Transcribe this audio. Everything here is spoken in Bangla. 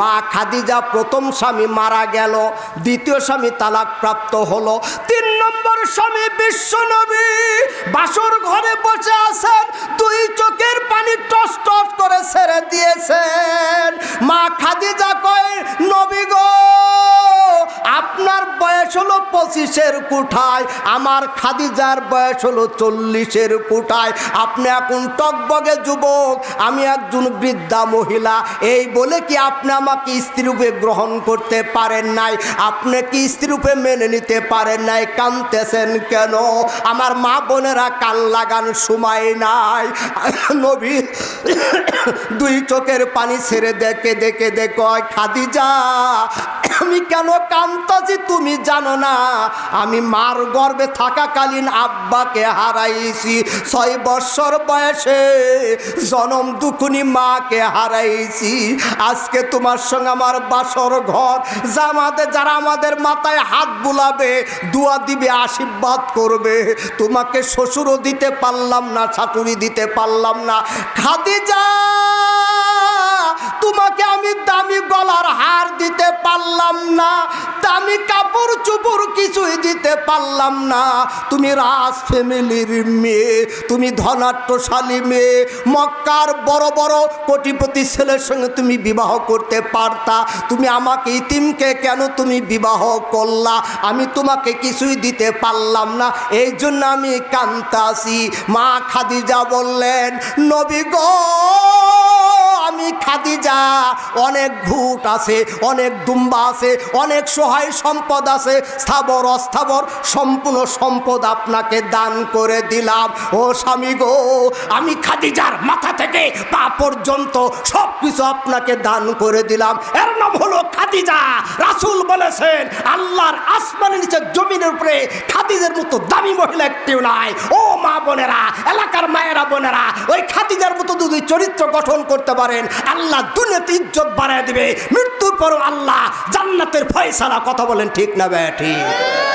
মা খাদিজা প্রথম স্বামী মারা গেল, দ্বিতীয় স্বামী তালাক প্রাপ্ত হলো, তিন নম্বর স্বামী বিশ্বনবী বাসর ঘরে বসে আছেন, দুই চোখের পানি টস টস করে ছেড়ে দিয়েছেন। মা খাদিজা বয়স হলো পঁচিশের কুঠায় আমার খাদিজার বয়স হলো চল্লিশের কুঠায় আপনি এখন টকবগে যুবক, আমি একজন বৃদ্ধা মহিলা। এই বলে কি আপনি আমাকে স্ত্রীরূপে গ্রহণ করতে পারেন নাই? আপনি কি স্ত্রীরূপে মেনে নিতে পারেন নাই? কানতেছেন কেন? আমার মা বোনেরা কান লাগান সময় নাই। নবী দুই চোখের পানি ছেড়ে দেখে দেখে দেখো খাদিজা, আমি কেন কান্তাছি তুমি জানো না, আমি মার গর্ভে থাকাকালীন আব্বাকে হারাইছি। ছয় বৎসর বয়সে জনম দুকুনি মাকে হারাইছি। আজকে তোমার সঙ্গে আমার বাসর ঘর। জামাতে যারা আমাদের মাথায় হাত বুলাবে, দোয়া দিবে, আশীর্বাদ করবে। তোমাকে শ্বশুরও দিতে পারলাম না, শাশুড়ি দিতে পারলাম না। খাদিজা, তোমাকে আমি দামি গলার হার দিতে পারলাম না, দামি কাপড় চুপড় কিছুই দিতে পারলাম না। তুমি রাজ ফ্যামিলির মেয়ে, তুমি ধনাট্যশালী মেয়ে, মক্কার বড় বড় কোটিপতি ছেলের সঙ্গে তুমি বিবাহ করতে পারতা। তুমি আমাকে ইতিমকে কেন তুমি বিবাহ করলা? আমি তোমাকে কিছুই দিতে পারলাম না এই জন্য আমি কান্তাসি মা খাদিজা বললেন, নবী খাদিজা, অনেক ভূত আছে, অনেক দুম্বা আছে, অনেক সহায় সম্পদ আছে। স্থাবর, অস্থাবর, সম্পূর্ণ সম্পদ আপনাকে দান করে দিলাম। ও স্বামী গো, আমি খাদিজার মাথা থেকে পা পর্যন্ত সব কিছু আপনাকে দান করে দিলাম। এর নাম হলো খাদিজা। রাসূল বলেছেন, আল্লাহর আসমানের নিচে জমিনের উপরে খাদিজের মতো দামি মহিলা একটিও নাই। ও মা বোনেরা, এলাকার মায়েরা বোনেরা, ওই খাদিজার মতো যদি চরিত্র গঠন করতে পারেন, আল্লাহ দুনিয়াতে ইজ্জত বাড়ায় দিবে, মৃত্যুর পরও আল্লাহ জান্নাতের ফয়সালা কথা বলেন ঠিক না ব্যা ঠিক।